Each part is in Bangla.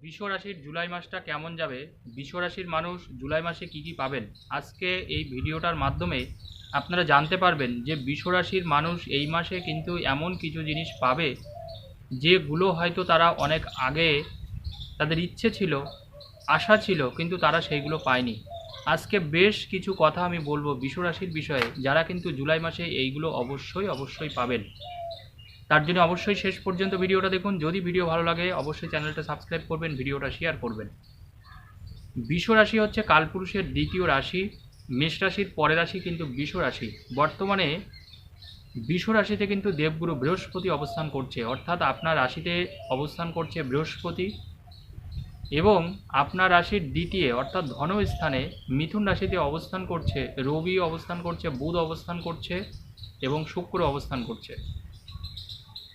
বৃষ রাশির জুলাই মাসটা কেমন যাবে? বৃষ রাশির মানুষ জুলাই মাসে কি কি পাবেন? আজকে এই ভিডিওটার মাধ্যমে আপনারা জানতে পারবেন যে বিশ্ব রাশির মানুষ এই মাসে কিন্তু এমন কিছু জিনিস পাবে যেগুলো হয়তো তারা অনেক আগে তাদের ইচ্ছে ছিল, আশা ছিল, কিন্তু তারা সেইগুলো পায়নি। আজকে বেশ কিছু কথা আমি বলব বিশ্ব রাশির বিষয়ে, যারা কিন্তু জুলাই মাসে এইগুলো অবশ্যই অবশ্যই পাবেন। তার জন্য অবশ্যই শেষ পর্যন্ত ভিডিওটা দেখুন। যদি ভিডিও ভালো লাগে, অবশ্যই চ্যানেলটা সাবস্ক্রাইব করবেন, ভিডিওটা শেয়ার করবেন। বিশ্ব রাশি হচ্ছে কালপুরুষের দ্বিতীয় রাশি, মেষ রাশির পরের রাশি কিন্তু বিশ্ব রাশি। বর্তমানে বিশ্ব রাশিতে কিন্তু দেবগুরু বৃহস্পতি অবস্থান করছে, অর্থাৎ আপনার রাশিতে অবস্থান করছে বৃহস্পতি এবং আপনার রাশির দ্বিতীয়, অর্থাৎ ধনস্থানে মিথুন রাশিতে অবস্থান করছে, রবি অবস্থান করছে, বুধ অবস্থান করছে এবং শুক্র অবস্থান করছে।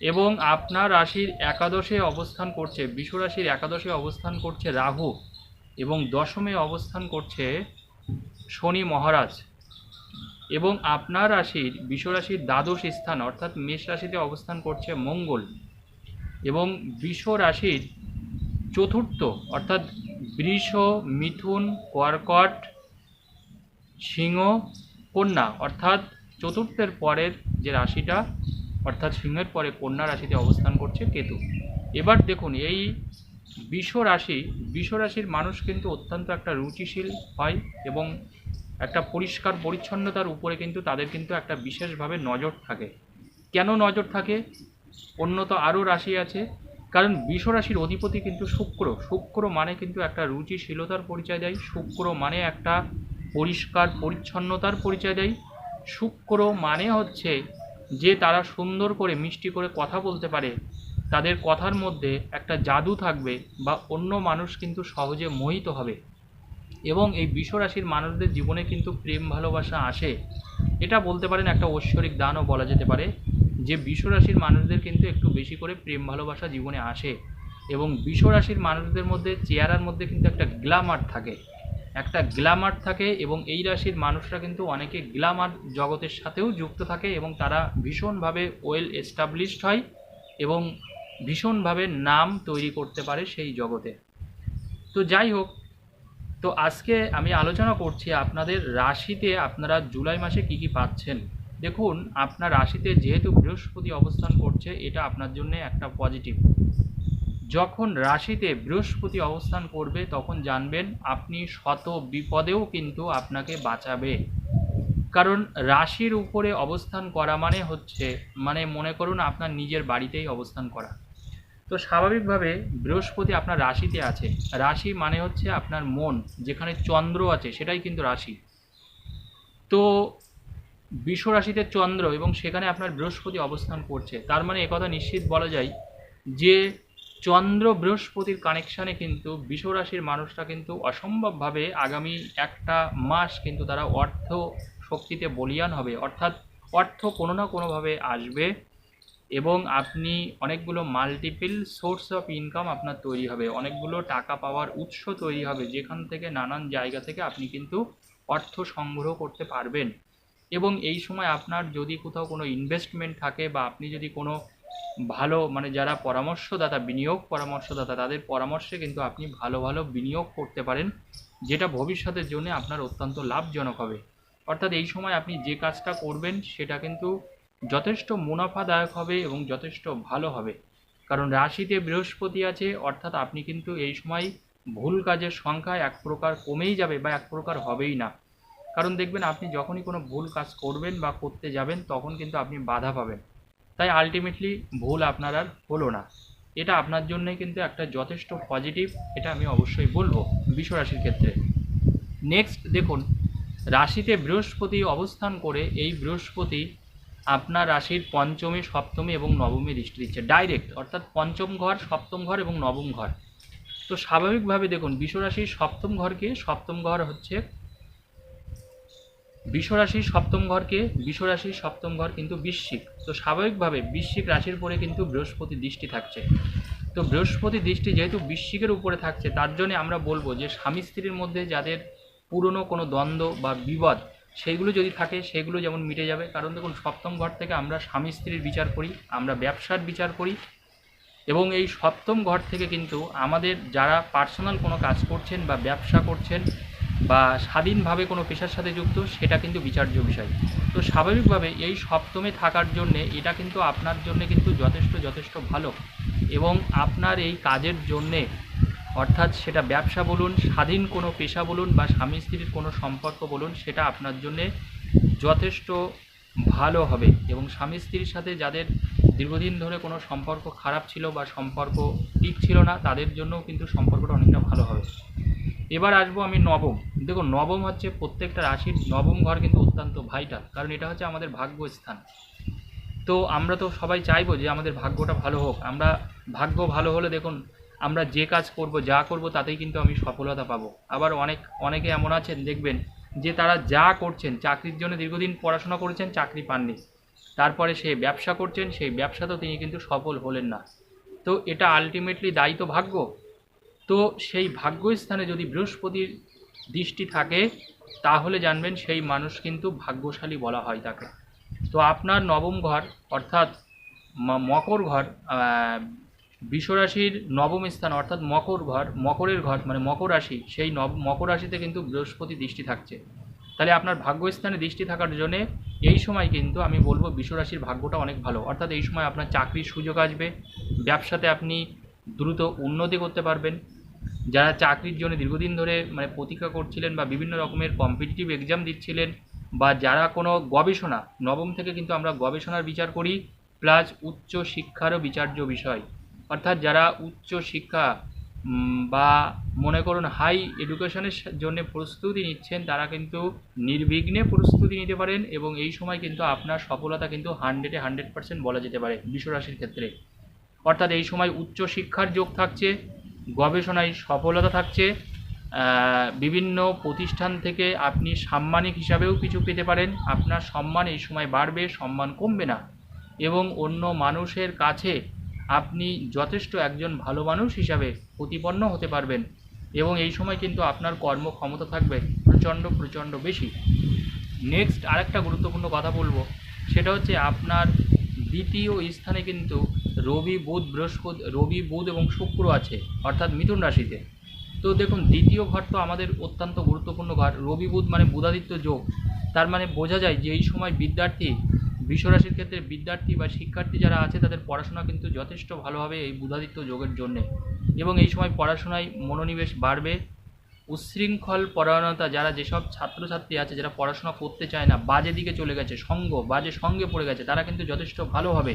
এবং আপনার রাশির একাদশে অবস্থান করছে বিষ রাশির একাদশে অবস্থান করছে রাহু এবং দশমে অবস্থান করছে শনি মহারাজ এবং আপনার রাশির বিষ রাশির দ্বাদশ স্থান অর্থাৎ মেষ রাশিতে অবস্থান করছে মঙ্গল এবং বৃষ রাশির চতুর্থ অর্থাৎ বৃষ, মিথুন, কর্কট, সিংহ, কন্যা অর্থাৎ চতুর্থের পরের যে রাশিটা অর্থাৎ সিংহের পরে কন্যা রাশিতে অবস্থান করছে কেতু। এবার দেখুন, এই বিষ রাশি, বিষ রাশির মানুষ কিন্তু অত্যন্ত একটা রুচিশীল হয় এবং একটা পরিষ্কার পরিচ্ছন্নতার উপরে কিন্তু তাদের কিন্তু একটা বিশেষভাবে নজর থাকে। কেন নজর থাকে? অন্য তো আরও রাশি আছে, কারণ বিষ রাশির অধিপতি কিন্তু শুক্র। শুক্র মানে কিন্তু একটা রুচিশীলতার পরিচয় দেয়, শুক্র মানে একটা পরিষ্কার পরিচ্ছন্নতার পরিচয় দেয়। শুক্র মানে হচ্ছে যে তারা সুন্দর করে মিষ্টি করে কথা বলতে পারে, তাদের কথার মধ্যে একটা জাদু থাকবে বা অন্য মানুষ কিন্তু সহজে মোহিত হবে। এবং এই বিশ্বরাশির মানুষদের জীবনে কিন্তু প্রেম, ভালোবাসা আসে। এটা বলতে পারেন একটা ঐশ্বরিক দানও বলা যেতে পারে, যে বিশ্বরাশির মানুষদের কিন্তু একটু বেশি করে প্রেম, ভালোবাসা জীবনে আসে। এবং বিশ্বরাশির মানুষদের মধ্যে, চেহারার মধ্যে কিন্তু একটা গ্ল্যামার থাকে। একটা গ্ল্যামার থাকে এবং এই রাশির মানুষরা কিন্তু অনেকে গ্ল্যামার জগতের সাথেও যুক্ত থাকে এবং তারা ভীষণভাবে ওয়েল এস্টাবলিশড হয় এবং ভীষণভাবে নাম তৈরি করতে পারে সেই জগতে। তো যাই হোক, তো আজকে আমি আলোচনা করছি আপনাদের রাশিতে আপনারা জুলাই মাসে কি কি পাচ্ছেন। দেখুন, আপনার রাশিতে যেহেতু বৃহস্পতি অবস্থান করছে, এটা আপনার জন্য একটা পজিটিভ যখন রাশিতে বৃহস্পতি অবস্থান করবে, তখন জানবেন আপনি শত বিপদেও কিন্তু আপনাকে বাঁচাবে। কারণ রাশির উপরে অবস্থান করা মানে হচ্ছে মানে মনে করুন আপনার নিজের বাড়িতেই অবস্থান করা। তো স্বাভাবিকভাবে বৃহস্পতি আপনার রাশিতে আছে। রাশি মানে হচ্ছে আপনার মন, যেখানে চন্দ্র আছে, সেটাই কিন্তু রাশি। তো বিশ্ব রাশিতে চন্দ্র এবং সেখানে আপনার বৃহস্পতি অবস্থান করছে, তার মানে একথা নিশ্চিত বলা যায় যে চন্দ্র বৃহস্পতির কানেকশানে কিন্তু বিশ্বরাশির মানুষরা কিন্তু অসম্ভবভাবে আগামী একটা মাস কিন্তু তারা অর্থ শক্তিতে বলিয়ান হবে। অর্থাৎ অর্থ কোনো না কোনোভাবে আসবে এবং আপনি অনেকগুলো মাল্টিপল সোর্স অফ ইনকাম আপনার তৈরি হবে। অনেকগুলো টাকা পাওয়ার উৎস তৈরি হবে। যেখান থেকে নানান জায়গা থেকে আপনি কিন্তু অর্থ সংগ্রহ করতে পারবেন। এবং এই সময় আপনার যদি কোথাও কোনো ইনভেস্টমেন্ট থাকে বা আপনি যদি কোনো ভালো মানে যারা পরামর্শদাতা, বিনিয়োগ পরামর্শদাতা, তাদের পরামর্শে কিন্তু আপনি ভালো ভালো বিনিয়োগ করতে পারেন, যেটা ভবিষ্যতের জন্য আপনার অত্যন্ত লাভজনক হবে। অর্থাৎ এই সময় আপনি যে কাজটা করবেন, সেটা কিন্তু যথেষ্ট মুনাফাদায়ক হবে এবং যথেষ্ট ভালো হবে। কারণ রাশিতে বৃহস্পতি আছে, অর্থাৎ আপনি কিন্তু এই সময় ভুল কাজের সংখ্যা এক প্রকার কমেই যাবে বা এক প্রকার হবেই না। কারণ দেখবেন, আপনি যখনই কোনো ভুল কাজ করবেন বা করতে যাবেন, তখন কিন্তু আপনি বাধা পাবেন। তাই আলটিমেটলি ভুল আপনার আর হলো না। এটা আপনার জন্য কিন্তু একটা যথেষ্ট পজিটিভ এটা আমি অবশ্যই বলব বিশ্বরাশির ক্ষেত্রে। নেক্সট দেখুন, রাশিতে বৃহস্পতি অবস্থান করে এই বৃহস্পতি আপনার রাশির পঞ্চমী, সপ্তমী এবং নবমী দৃষ্টি দিচ্ছে। ডাইরেক্ট অর্থাৎ পঞ্চম ঘর, সপ্তম ঘর এবং নবম ঘর। তো স্বাভাবিকভাবে দেখুন, বিশ্বরাশির সপ্তম ঘরকে সপ্তম ঘর হচ্ছে বিশ্বরাশির সপ্তম ঘরকে, বিশ্বরাশির সপ্তম ঘর কিন্তু বৃশ্চিক। তো স্বাভাবিকভাবে বৃশ্চিক রাশির উপরে কিন্তু বৃহস্পতি দৃষ্টি থাকছে। তো বৃহস্পতি দৃষ্টি যেহেতু বৃশ্চিকের উপরে থাকছে, তার জন্য আমরা বলব যে স্বামী স্ত্রীর মধ্যে যাদের পুরনো কোনো দ্বন্দ্ব বা বিবাদ, সেইগুলো যদি থাকে, সেগুলো যেমন মিটে যাবে। কারণ দেখুন, সপ্তম ঘর থেকে আমরা স্বামী স্ত্রীর বিচার করি, আমরা ব্যবসার বিচার করি এবং এই সপ্তম ঘর থেকে কিন্তু আমাদের যারা পার্সোনাল কোনো কাজ করছেন বা ব্যবসা করছেন বা স্বাধীনভাবে কোনো পেশার সাথে যুক্ত, সেটা কিন্তু বিচার্য বিষয়। তো স্বাভাবিকভাবে এই সপ্তমে থাকার জন্যে এটা কিন্তু আপনার জন্য কিন্তু যথেষ্ট যথেষ্ট ভালো। এবং আপনার এই কাজের জন্যে, অর্থাৎ সেটা ব্যবসা বলুন, স্বাধীন কোনো পেশা বলুন বা স্বামী স্ত্রীর কোনো সম্পর্ক বলুন, সেটা আপনার জন্যে যথেষ্ট ভালো হবে। এবং স্বামী স্ত্রীর সাথে যাদের দীর্ঘদিন ধরে কোনো সম্পর্ক খারাপ ছিল বা সম্পর্ক ঠিক ছিল না, তাদের জন্যও কিন্তু সম্পর্কটা অনেকটা ভালো হবে। এবার আসব আমি নবম। দেখুন, নবম হচ্ছে প্রত্যেকটা রাশির নবম ঘর কিন্তু অত্যন্ত ভাইটাল কারণ এটা হচ্ছে আমাদের ভাগ্য স্থান তো আমরা তো সবাই চাইব যে আমাদের ভাগ্যটা ভালো হোক। আমরা ভাগ্য ভালো হলে দেখুন, আমরা যে কাজ করব, যা করব, তাতেই কিন্তু আমি সফলতা পাবো। আবার অনেক, অনেকে এমন আছেন, দেখবেন যে তারা যা করছেন, চাকরির জন্য দীর্ঘদিন পড়াশোনা করেছেন, চাকরি পাননি। তারপরে সে ব্যবসা করছেন, সেই ব্যবসাতেও তিনি কিন্তু সফল হলেন না। তো এটা আলটিমেটলি দায়ী তো ভাগ্য। তো সেই ভাগ্যস্থানে যদি বৃহস্পতির দৃষ্টি থাকে, তাহলে জানবেন সেই মানুষ কিন্তু ভাগ্যশালী বলা হয় তাকে। তো আপনার নবম ঘর, অর্থাৎ মকর ঘর বিশ্বরাশির নবম স্থান, অর্থাৎ মকর ঘর, মকরের ঘর মানে মকর রাশি, সেই নব, মকর রাশিতে কিন্তু বৃহস্পতি দৃষ্টি থাকছে। তাহলে আপনার ভাগ্যস্থানে দৃষ্টি থাকার জন্যে এই সময় কিন্তু আমি বলব বিশ্বরাশির ভাগ্যটা অনেক ভালো। অর্থাৎ এই সময় আপনার চাকরির সুযোগ আসবে, ব্যবসাতে আপনি দ্রুত উন্নতি করতে পারবেন। যারা চাকরির জন্য দীর্ঘদিন ধরে মানে প্রতীক্ষা করছিলেন বা বিভিন্ন রকমের কম্পিটিটিভ এক্সাম দিচ্ছিলেন বা যারা কোনো গবেষণা, নবম থেকে কিন্তু আমরা গবেষণার বিচার করি প্লাস উচ্চ শিক্ষারও বিচার্য বিষয়। অর্থাৎ যারা উচ্চ শিক্ষা বা মনে করুন হাই এডুকেশনের জন্য প্রস্তুতি নিচ্ছেন, তারা কিন্তু নির্বিঘ্নে প্রস্তুতি নিতে পারেন এবং এই সময় কিন্তু আপনার সফলতা কিন্তু হান্ড্রেডে হান্ড্রেড পার্সেন্ট বলা যেতে পারে বিশ্বরাশির ক্ষেত্রে। অর্থাৎ এই সময় উচ্চ শিক্ষার যোগ থাকছে, গবেষণায় সফলতা থাকছে বিভিন্ন প্রতিষ্ঠান থেকে আপনি সাম্মানিক হিসাবেও কিছু পেতে পারেন, আপনার সম্মান এই সময় বাড়বে, সম্মান কমবে না এবং অন্য মানুষের কাছে আপনি যথেষ্ট একজন ভালো মানুষ হিসাবে প্রতিপন্ন হতে পারবেন এবং এই সময় কিন্তু আপনার কর্মক্ষমতা থাকবে প্রচণ্ড প্রচণ্ড বেশি। নেক্সট আরেকটা গুরুত্বপূর্ণ কথা বলব, সেটা হচ্ছে আপনার দ্বিতীয় স্থানে কিন্তু রবি, বুধ, বৃহস্পতি, রবি, বুধ এবং শুক্র আছে, অর্থাৎ মিথুন রাশিতে। তো দেখুন, দ্বিতীয় ঘর তো আমাদের অত্যন্ত গুরুত্বপূর্ণ ঘর। রবি, বুধ মানে বুধাদিত্য যোগ। তার মানে বোঝা যায় যে এই সময় বিদ্যার্থী বিশ্বরাশির ক্ষেত্রে বিদ্যার্থী বা শিক্ষার্থী যারা আছে, তাদের পড়াশোনা কিন্তু যথেষ্ট ভালোভাবে এই বুধাদিত্য যোগের জন্যে। এবং এই সময় পড়াশোনায় মনোনিবেশ বাড়বে। উচ্ছৃঙ্খল পরায়ণতা, যারা যেসব ছাত্রছাত্রী আছে, যারা পড়াশোনা করতে চায় না, বাজে দিকে চলে গেছে, সঙ্গ, বাজে সঙ্গে পড়ে গেছে, তারা কিন্তু যথেষ্ট ভালো হবে।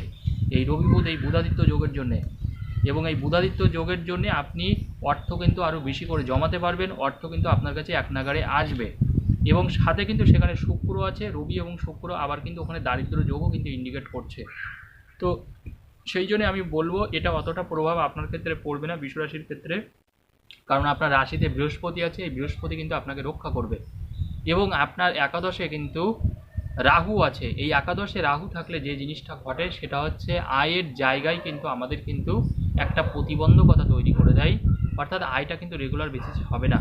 এই রবিবুধ এই বুধাদিত্য যোগের জন্যে। এবং এই বুধাদিত্য যোগের জন্য আপনি অর্থ কিন্তু আরও বেশি করে জমাতে পারবেন, অর্থ কিন্তু আপনার কাছে এক নাগারে আসবে। এবং সাথে কিন্তু সেখানে শুক্র আছে, রবি এবং শুক্র আবার কিন্তু ওখানে দারিদ্র যোগও কিন্তু ইন্ডিকেট করছে। তো সেই জন্য আমি বলব, এটা অতটা প্রভাব আপনার ক্ষেত্রে পড়বে না বিশ্বরাশির ক্ষেত্রে। কারণ আপনার রাশিতে বৃহস্পতি আছে, এই বৃহস্পতি কিন্তু আপনাকে রক্ষা করবে। এবং আপনার একাদশে কিন্তু রাহু আছে। এই একাদশে রাহু থাকলে যে জিনিসটা ঘটে সেটা হচ্ছে আয়ের জায়গায় কিন্তু আমাদের কিন্তু একটা প্রতিবন্ধকতা তৈরি করে দেয়। অর্থাৎ আয়টা কিন্তু রেগুলার বেসিসে হবে না।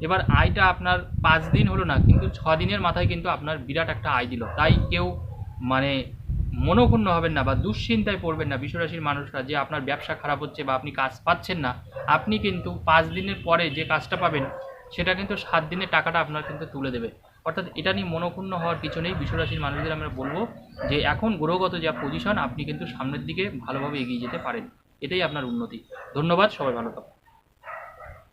এবার আয়টা আপনার পাঁচ দিন হলো না, কিন্তু ছ দিনের মাথায় কিন্তু আপনার বিরাট একটা আয় দিল। তাই কেউ মানে মনোক্ষুণ্ণ হবেন না বা দুশ্চিন্তায় পড়বেন না বিশ্বরাশির মানুষরা যে আপনার ব্যবসা খারাপ হচ্ছে বা আপনি কাজ পাচ্ছেন না। আপনি কিন্তু পাঁচ দিনের পরে যে কাজটা পাবেন, সেটা কিন্তু সাত দিনের টাকাটা আপনার কিন্তু তুলে দেবে। অর্থাৎ এটা নিয়ে মনোক্ষুণ্ণ হওয়ার পিছনেই নেই বিশ্বরাশির মানুষদের আমরা বলব যে এখন গ্রহগত যা পজিশন আপনি কিন্তু সামনের দিকে ভালোভাবে এগিয়ে যেতে পারেন। এটাই আপনার উন্নতি। ধন্যবাদ, সবাই ভালো থাকুন।